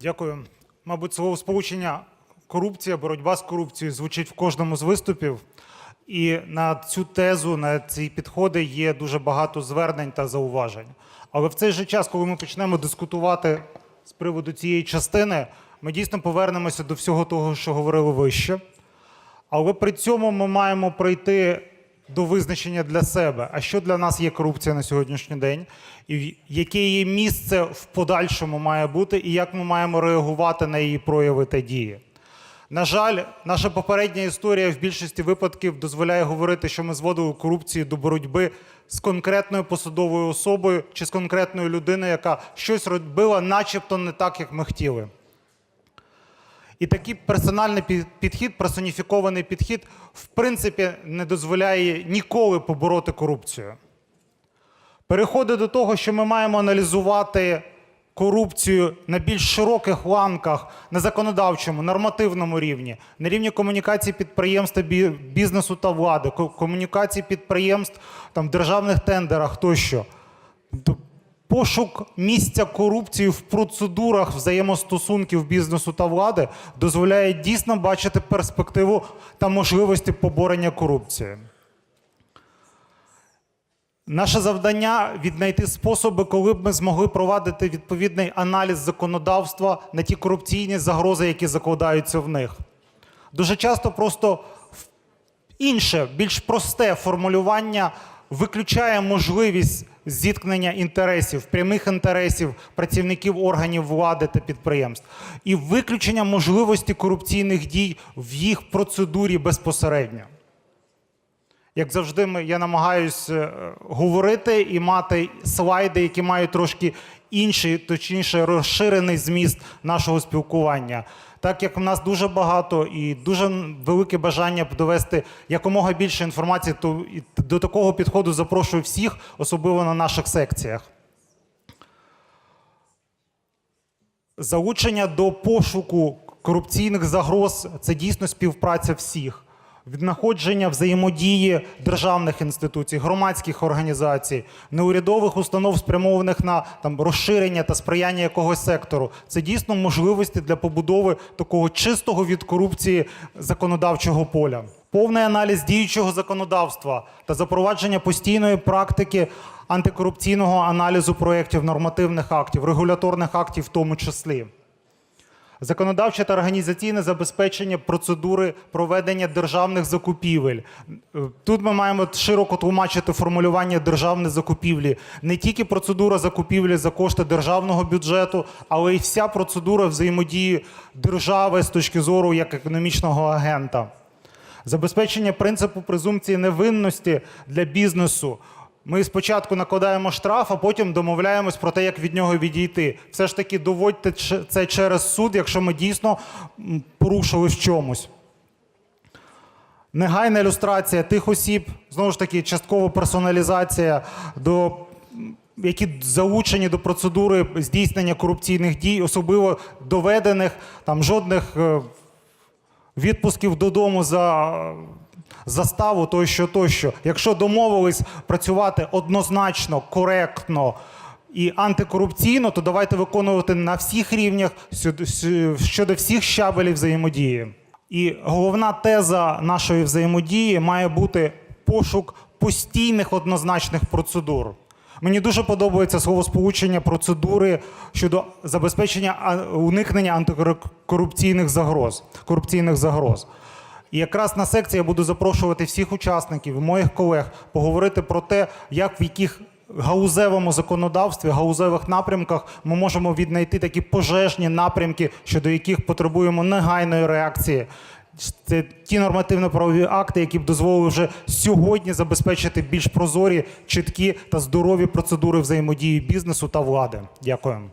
Дякую. Мабуть, слово сполучення корупція, боротьба з корупцією звучить в кожному з виступів. І на цю тезу, на ці підходи є дуже багато звернень та зауважень. Але в цей же час, коли ми почнемо дискутувати з приводу цієї частини, ми дійсно повернемося до всього того, що говорили вище. Але при цьому ми маємо прийти до визначення для себе, а що для нас є корупція на сьогоднішній день, і яке її місце в подальшому має бути, і як ми маємо реагувати на її прояви та дії. На жаль, наша попередня історія в більшості випадків дозволяє говорити, що ми зводили корупцію до боротьби з конкретною посадовою особою чи з конкретною людиною, яка щось робила, начебто не так, як ми хотіли. І такий персональний підхід, персоніфікований підхід, в принципі, не дозволяє ніколи побороти корупцію. Переходить до того, що ми маємо аналізувати корупцію на більш широких ланках, на законодавчому, нормативному рівні, на рівні комунікації підприємств, бізнесу та влади, комунікації підприємств там, в державних тендерах тощо. Пошук місця корупції в процедурах взаємостосунків бізнесу та влади дозволяє дійсно бачити перспективу та можливості поборення корупції. Наше завдання віднайти способи, коли б ми змогли провадити відповідний аналіз законодавства на ті корупційні загрози, які закладаються в них. Дуже часто просто інше, більш просте формулювання виключає можливість зіткнення інтересів, прямих інтересів працівників органів влади та підприємств, і виключення можливості корупційних дій в їх процедурі безпосередньо. Як завжди, я намагаюся говорити і мати слайди, які мають трошки інший, точніше, розширений зміст нашого спілкування. Так як в нас дуже багато і дуже велике бажання довести якомога більше інформації, то до такого підходу запрошую всіх, особливо на наших секціях. Залучення до пошуку корупційних загроз це дійсно співпраця всіх. Віднаходження взаємодії державних інституцій, громадських організацій, неурядових установ, спрямованих на там, розширення та сприяння якогось сектору. Це дійсно можливості для побудови такого чистого від корупції законодавчого поля. Повний аналіз діючого законодавства та запровадження постійної практики антикорупційного аналізу проєктів нормативних актів, регуляторних актів в тому числі. Законодавче та організаційне забезпечення процедури проведення державних закупівель. Тут ми маємо широко тлумачити формулювання державної закупівлі. Не тільки процедура закупівлі за кошти державного бюджету, але й вся процедура взаємодії держави з точки зору як економічного агента. Забезпечення принципу презумпції невинності для бізнесу. Ми спочатку накладаємо штраф, а потім домовляємось про те, як від нього відійти. Все ж таки доводьте це через суд, якщо ми дійсно порушили в чомусь. Негайна ілюстрація тих осіб, знову ж таки, часткова персоналізація, до, які залучені до процедури здійснення корупційних дій, особливо доведених, там жодних е, відпусків додому за заставу тощо, тощо. Якщо домовились працювати однозначно, коректно і антикорупційно, то давайте виконувати на всіх рівнях щодо всіх щабелів взаємодії. І головна теза нашої взаємодії має бути пошук постійних однозначних процедур. Мені дуже подобається словосполучення процедури щодо забезпечення уникнення антикорупційних загроз. Корупційних загроз. І якраз на секції я буду запрошувати всіх учасників, і моїх колег, поговорити про те, як в яких гаузевому законодавстві, гаузевих напрямках ми можемо віднайти такі пожежні напрямки, щодо яких потребуємо негайної реакції. Це ті нормативно-правові акти, які б дозволили вже сьогодні забезпечити більш прозорі, чіткі та здорові процедури взаємодії бізнесу та влади. Дякую.